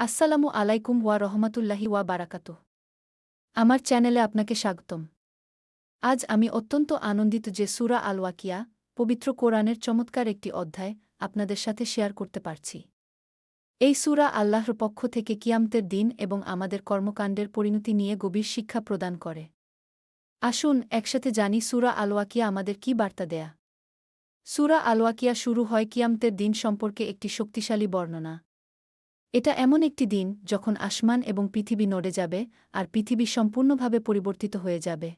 আসসালামু আলাইকুম ওয়া রহমাতুল্লাহি ওয়া বারাকাতু আমার চ্যানেলে আপনাকে স্বাগতম। আজ আমি অত্যন্ত আনন্দিত যে সুরা আল ওয়াকিয়া পবিত্র কোরআনের চমৎকার একটি অধ্যায় আপনাদের সাথে শেয়ার করতে পারছি। এই সুরা আল্লাহর পক্ষ থেকে কিয়ামতের দিন এবং আমাদের কর্মকাণ্ডের পরিণতি নিয়ে গভীর শিক্ষা প্রদান করে। আসুন একসাথে জানি সুরা আলওয়াকিয়া আমাদের কি বার্তা দেয়া। সুরা আলওয়াকিয়া শুরু হয় কিয়ামতের দিন সম্পর্কে একটি শক্তিশালী বর্ণনা। এটা এমন একটি দিন যখন আসমান এবং পৃথিবী নড়ে যাবে আর পৃথিবী সম্পূর্ণভাবে পরিবর্তিত হয়ে যাবে।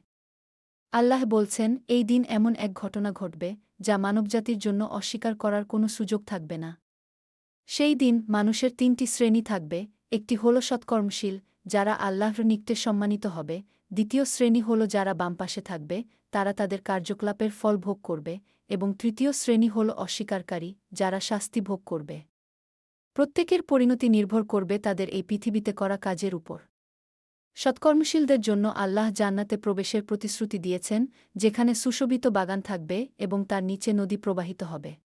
আল্লাহ বলছেন, এই দিন এমন এক ঘটনা ঘটবে যা মানবজাতির জন্য অস্বীকার করার কোনো সুযোগ থাকবে না। সেই দিন মানুষের তিনটি শ্রেণি থাকবে, একটি হল সৎকর্মশীল, যারা আল্লাহর নিকটে সম্মানিত হবে, দ্বিতীয় শ্রেণি হল যারা বামপাশে থাকবে, তারা তাদের কার্যকলাপের ফল ভোগ করবে, এবং তৃতীয় শ্রেণি হল অস্বীকারী, যারা শাস্তি ভোগ করবে। প্রত্যেকের পরিণতি নির্ভর করবে তাদের এই পৃথিবীতে করা কাজের উপর। সৎকর্মশীলদের জন্য আল্লাহ জান্নাতে প্রবেশের প্রতিশ্রুতি দিয়েছেন, যেখানে সুশোভিত বাগান থাকবে এবং তার নিচে নদী প্রবাহিত হবে।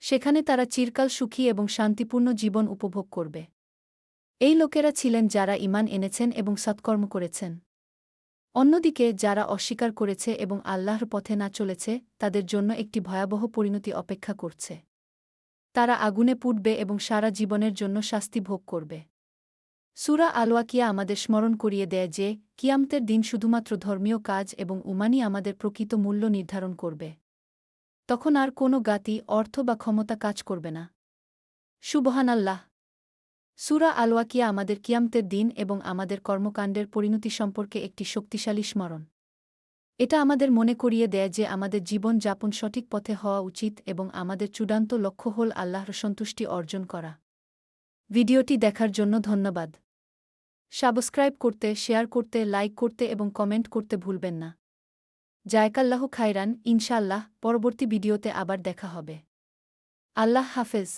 সেখানে তারা চিরকাল সুখী এবং শান্তিপূর্ণ জীবন উপভোগ করবে। এই লোকেরা ছিলেন যারা ইমান এনেছেন এবং সৎকর্ম করেছেন। অন্যদিকে, যারা অস্বীকার করেছে এবং আল্লাহর পথে না চলেছে, তাদের জন্য একটি ভয়াবহ পরিণতি অপেক্ষা করছে। তারা আগুনে পুড়বে এবং সারা জীবনের জন্য শাস্তি ভোগ করবে। সুরা আলোয়াকিয়া আমাদের স্মরণ করিয়ে দেয় যে, কিয়ামতের দিন শুধুমাত্র ধর্মীয় কাজ এবং উমানি আমাদের প্রকৃত মূল্য নির্ধারণ করবে। তখন আর কোনো গাতি, অর্থ বা ক্ষমতা কাজ করবে না। সুবহান আল্লাহ সুরা আলোয়াকিয়া আমাদের কিয়ামতের দিন এবং আমাদের কর্মকাণ্ডের পরিণতি সম্পর্কে একটি শক্তিশালী স্মরণ। এটা আমাদের মনে করিয়ে দেয় যে আমাদের জীবন যাপন সঠিক পথে হওয়া উচিত এবং আমাদের চূড়ান্ত লক্ষ্য হল আল্লাহর সন্তুষ্টি অর্জন করা। ভিডিওটি দেখার জন্য ধন্যবাদ। সাবস্ক্রাইব করতে, শেয়ার করতে, লাইক করতে এবং কমেন্ট করতে ভুলবেন না। জায়কাল্লাহ খাইরান ইনশাল্লাহ পরবর্তী ভিডিওতে আবার দেখা হবে। আল্লাহ হাফেজ।